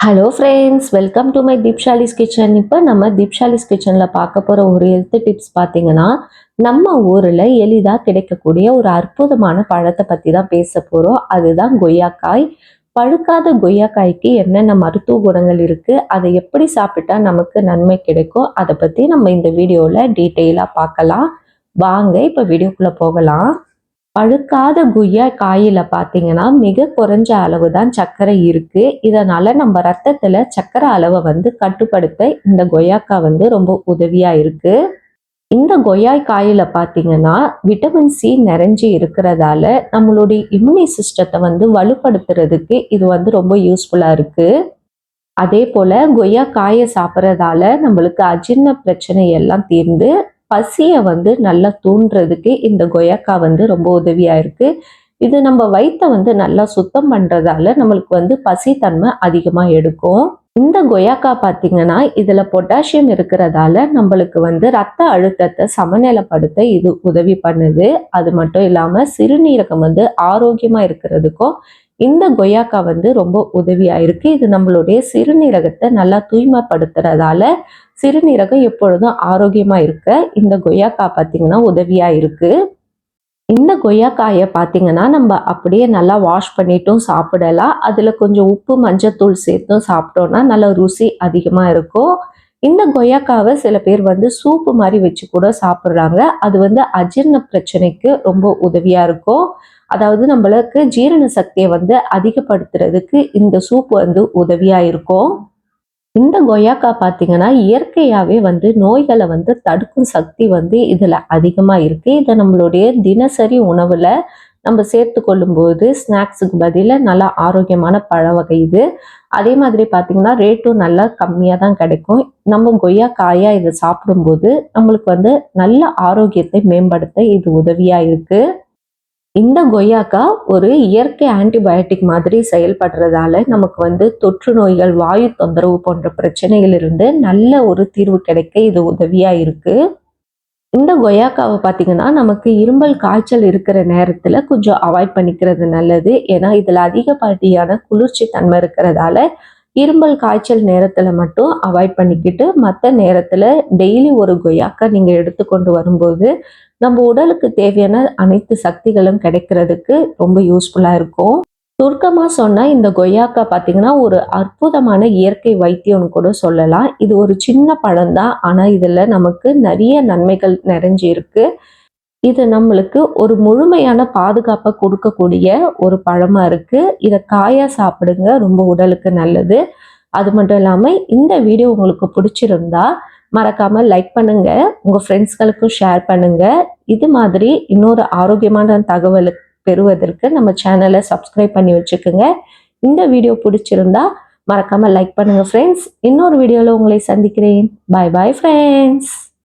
Hello friends welcome to my Deepshali's kitchen இப்போ நம்ம தீப்ஷாலிஸ் கிச்சனில் பார்க்க போகிற ஒரு ஹெல்த் டிப்ஸ் பார்த்தீங்கன்னா நம்ம ஊரில் எளிதாக கிடைக்கக்கூடிய ஒரு அற்புதமான பழத்தை பற்றி தான் பேச போகிறோம் அதுதான் கொய்யாக்காய். பழுக்காத கொய்யாக்காய்க்கு என்னென்ன மருத்துவ குணங்கள் இருக்குது அதை எப்படி சாப்பிட்டா நமக்கு நன்மை கிடைக்கும் அதை பற்றி நம்ம இந்த வீடியோவில் டீட்டெயிலாக பார்க்கலாம். வாங்க இப்போ வீடியோக்குள்ளே போகலாம். பழுக்காத குய்யா காயில பார்த்தீங்கன்னா மிக குறைஞ்ச அளவு தான் சர்க்கரை இருக்கு. இதனால நம்ம ரத்தத்துல சர்க்கரை அளவை வந்து கட்டுப்படுத்த இந்த கொய்யாக்காய் வந்து ரொம்ப உதவியா இருக்கு. இந்த கொய்யாய் காயில பார்த்தீங்கன்னா விட்டமின் சி நிறைஞ்சு இருக்கிறதால நம்மளுடைய இம்யூனி சிஸ்டத்தை வந்து வலுப்படுத்துறதுக்கு இது வந்து ரொம்ப யூஸ்ஃபுல்லா இருக்கு. அதே போல கொய்யா காயை சாப்பிட்றதால நம்மளுக்கு அஜீர்ண பிரச்சனை எல்லாம் தீர்ந்து பசியை வந்து நல்லா தூண்டுறதுக்கு இந்த கொயக்கா வந்து ரொம்ப உதவியாக இருக்குது இது நம்ம வயிற்றை வந்து நல்லா சுத்தம் பண்ணுறதால நம்மளுக்கு வந்து பசி தன்மை அதிகமாக எடுக்கும். இந்த கொயாக்கா பார்த்தீங்கன்னா இதில் பொட்டாசியம் இருக்கிறதால நம்மளுக்கு வந்து ரத்த அழுத்தத்தை சமநிலைப்படுத்த இது உதவி பண்ணுது. அது மட்டும் இல்லாமல் சிறுநீரகம் வந்து ஆரோக்கியமாக இருக்கிறதுக்கும் இந்த கொய்யாக்காய் வந்து ரொம்ப உதவியாக இருக்குது இது நம்மளுடைய சிறுநீரகத்தை நல்லா தூய்மைப்படுத்துறதால சிறுநீரகம் எப்பொழுதும் ஆரோக்கியமாக இருக்க இந்த கொய்யாக்காய் பார்த்திங்கன்னா உதவியாக இருக்குது இந்த கொய்யாக்காயை பார்த்திங்கன்னா நம்ம அப்படியே நல்லா வாஷ் பண்ணிட்டும் சாப்பிடலாம். அதில் கொஞ்சம் உப்பு மஞ்சத்தூள் சேர்த்தும் சாப்பிட்டோன்னா நல்ல ருசி அதிகமாக இருக்கும். இந்த கொய்யாக்காவை சில பேர் வந்து சூப்பு மாதிரி வச்சு கூட சாப்பிட்றாங்க. அது வந்து அஜீர்ண பிரச்சனைக்கு ரொம்ப உதவியாக இருக்கும். அதாவது நம்மளுக்கு ஜீரண சக்தியை வந்து அதிகப்படுத்துறதுக்கு இந்த சூப் வந்து உதவியாக இருக்கும். இந்த கொய்யாக்காய் பார்த்தீங்கன்னா இயற்கையாகவே வந்து நோய்களை வந்து தடுக்கும் சக்தி வந்து இதில் அதிகமாக இருக்குது இதை நம்மளுடைய தினசரி உணவில் நம்ம சேர்த்து கொள்ளும்போது ஸ்நாக்ஸுக்கு பதிலாக நல்லா ஆரோக்கியமான பழ வகை இது. அதே மாதிரி பார்த்திங்கன்னா ரேட்டும் நல்லா கம்மியாக தான் கிடைக்கும். நம்ம கொய்யா காயாக இதை சாப்பிடும்போது நம்மளுக்கு வந்து நல்ல ஆரோக்கியத்தை மேம்படுத்த இது உதவியாக இருக்குது இந்த கொய்யாக்கா ஒரு இயற்கை ஆன்டிபயோட்டிக் மாதிரி செயல்படுறதால நமக்கு வந்து தொற்று நோய்கள் வாயு தொந்தரவு போன்ற பிரச்சனைகளிலிருந்து நல்ல ஒரு தீர்வு கிடைக்க இது உதவியாக இருக்குது இந்த கொய்யாக்காவை பார்த்தீங்கன்னா நமக்கு இரும்பல் காய்ச்சல் இருக்கிற நேரத்தில் கொஞ்சம் அவாய்ட் பண்ணிக்கிறது நல்லது. ஏன்னா இதில் அதிகப்படியான குளிர்ச்சி தன்மை இருக்கிறதால இரும்பல் காய்ச்சல் நேரத்தில் மட்டும் அவாய்ட் பண்ணிக்கிட்டு மற்ற நேரத்தில் டெய்லி ஒரு கொய்யாக்கா நீங்கள் எடுத்துக்கொண்டு வரும்போது நம்ம உடலுக்கு தேவையான அனைத்து சக்திகளும் கிடைக்கிறதுக்கு ரொம்ப யூஸ்ஃபுல்லாக இருக்கும். சுருக்கமாக சொன்னால் இந்த கொய்யாக்கா பார்த்தீங்கன்னா ஒரு அற்புதமான இயற்கை வைத்தியம்னு கூட சொல்லலாம். இது ஒரு சின்ன பழம் தான். ஆனால் இதில் நமக்கு நிறைய நன்மைகள் நிறைஞ்சு இருக்கு இது நம்மளுக்கு ஒரு முழுமையான பாதுகாப்பை கொடுக்கக்கூடிய ஒரு பழமாக இருக்குது இதை காயாக சாப்பிடுங்க. ரொம்ப உடலுக்கு நல்லது. அது மட்டும் இல்லாமல் இந்த வீடியோ உங்களுக்கு பிடிச்சிருந்தா மறக்காமல் லைக் பண்ணுங்கள் உங்கள் ஃப்ரெண்ட்ஸ்களுக்கும் ஷேர் பண்ணுங்கள் இது மாதிரி இன்னொரு ஆரோக்கியமான தகவலுக்கு பெறுவதற்கு நம்ம சேனலை சப்ஸ்கிரைப் பண்ணி வச்சுக்கோங்க. இந்த வீடியோ பிடிச்சிருந்தா மறக்காமல் லைக் பண்ணுங்கள் ஃப்ரெண்ட்ஸ் இன்னொரு வீடியோவில் உங்களை சந்திக்கிறேன். பாய் பாய் ஃப்ரெண்ட்ஸ்